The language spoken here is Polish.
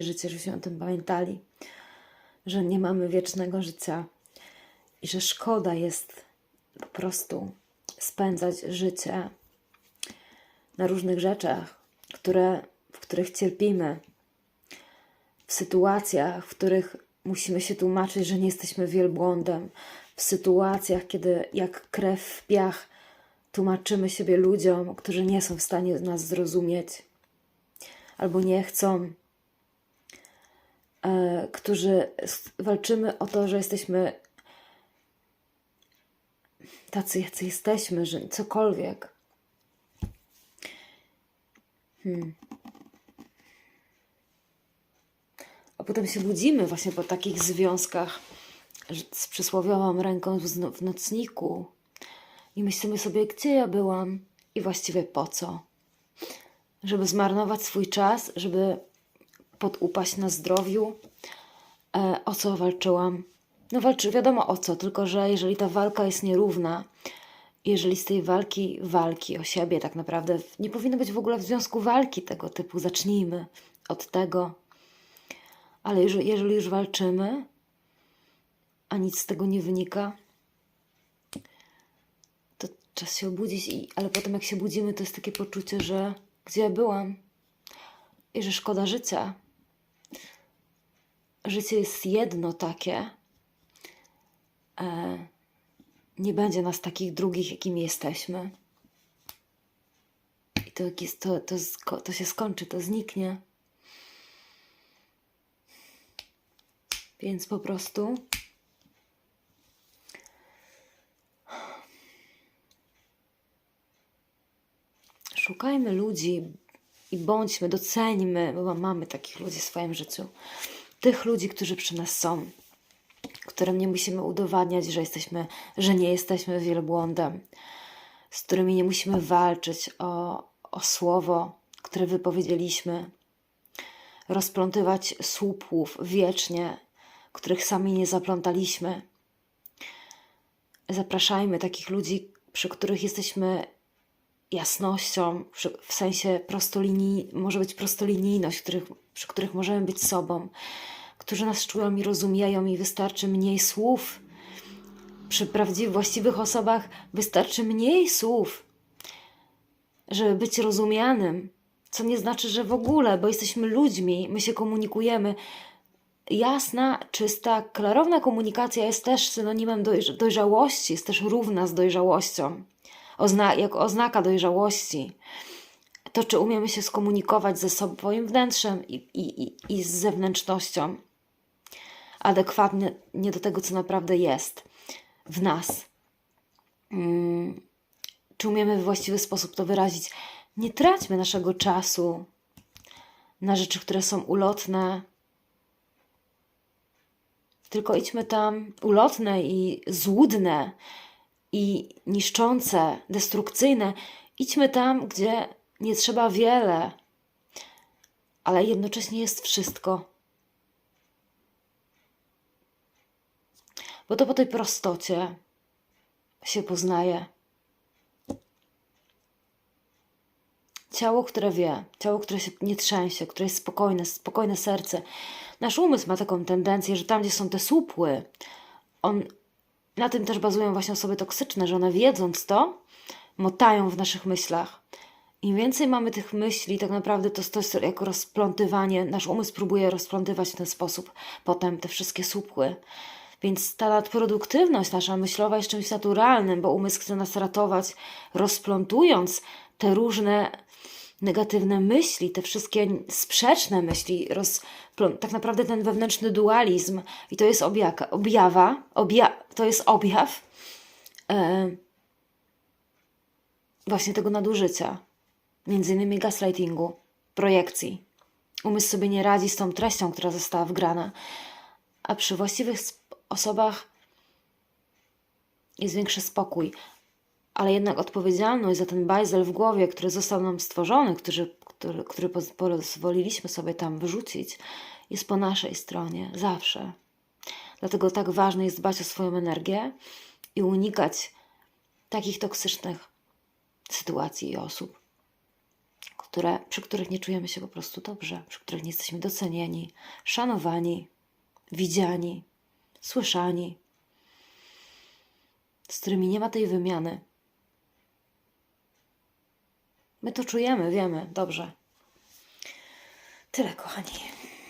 życie, żebyśmy o tym pamiętali, że nie mamy wiecznego życia i że szkoda jest po prostu spędzać życie na różnych rzeczach, które, w których cierpimy, w sytuacjach, w których musimy się tłumaczyć, że nie jesteśmy wielbłądem, w sytuacjach, kiedy jak krew w piach tłumaczymy siebie ludziom, którzy nie są w stanie nas zrozumieć albo nie chcą, którzy s- walczymy o to, że jesteśmy tacy, jacy jesteśmy, że cokolwiek. Hmm. A potem się budzimy właśnie po takich związkach z przysłowiową ręką w nocniku i myślimy sobie, gdzie ja byłam i właściwie po co. Żeby zmarnować swój czas, żeby podupaść na zdrowiu. E, o co walczyłam? No walczy, wiadomo o co, tylko że jeżeli ta walka jest nierówna, jeżeli z tej walki, walki o siebie tak naprawdę, nie powinno być w ogóle w związku walki tego typu. Zacznijmy od tego. Ale jeżeli, już walczymy, a nic z tego nie wynika, to czas się obudzić. I, ale potem, jak się budzimy, to jest takie poczucie, że gdzie ja byłam i że szkoda życia. Życie jest jedno takie. E, nie będzie nas takich drugich, jakimi jesteśmy. I to, to, to, to się skończy, to zniknie. Więc po prostu szukajmy ludzi i bądźmy, doceńmy, bo mamy takich ludzi w swoim życiu. Tych ludzi, którzy przy nas są, którym nie musimy udowadniać, że jesteśmy, że nie jesteśmy wielbłądem, z którymi nie musimy walczyć o, o słowo, które wypowiedzieliśmy, rozplątywać słupów wiecznie, których sami nie zaplątaliśmy. Zapraszajmy takich ludzi, przy których jesteśmy jasnością, w sensie prostolinii, może być prostolinijność, których, przy których możemy być sobą, którzy nas czują i rozumieją i wystarczy mniej słów. Przy prawdziwych, właściwych osobach wystarczy mniej słów, żeby być rozumianym, co nie znaczy, że w ogóle, bo jesteśmy ludźmi, my się komunikujemy. Jasna, czysta, klarowna komunikacja jest też synonimem dojrz- dojrzałości, jest też równa z dojrzałością, Ozna- jako oznaka dojrzałości. To, czy umiemy się skomunikować ze swoim wnętrzem i, i, i, i z zewnętrznością, adekwatnie nie do tego, co naprawdę jest w nas. Mm, czy umiemy w właściwy sposób to wyrazić? Nie traćmy naszego czasu na rzeczy, które są ulotne, tylko idźmy tam ulotne i złudne i niszczące, destrukcyjne. Idźmy tam, gdzie nie trzeba wiele, ale jednocześnie jest wszystko. Bo to po tej prostocie się poznaje. Ciało, które wie, ciało, które się nie trzęsie, które jest spokojne, spokojne serce. Nasz umysł ma taką tendencję, że tam, gdzie są te słupły, on, na tym też bazują właśnie osoby toksyczne, że one wiedząc to, motają w naszych myślach. Im więcej mamy tych myśli, tak naprawdę to, jest jako rozplątywanie, nasz umysł próbuje rozplątywać w ten sposób potem te wszystkie słupły. Więc ta nadproduktywność nasza myślowa jest czymś naturalnym, bo umysł chce nas ratować, rozplątując te różne negatywne myśli, te wszystkie sprzeczne myśli, tak naprawdę ten wewnętrzny dualizm i to jest objaka, objawa, obja- to jest objaw e, właśnie tego nadużycia, między innymi gaslightingu, projekcji. Umysł sobie nie radzi z tą treścią, która została wgrana, a przy właściwych osobach jest większy spokój, ale jednak odpowiedzialność za ten bajzel w głowie, który został nam stworzony, który, który, który poz- pozwoliliśmy sobie tam wyrzucić, jest po naszej stronie zawsze. Dlatego tak ważne jest dbać o swoją energię i unikać takich toksycznych sytuacji i osób, które, przy których nie czujemy się po prostu dobrze, przy których nie jesteśmy docenieni, szanowani, widziani, słyszani, z którymi nie ma tej wymiany. My to czujemy, wiemy, dobrze. Tyle, kochani.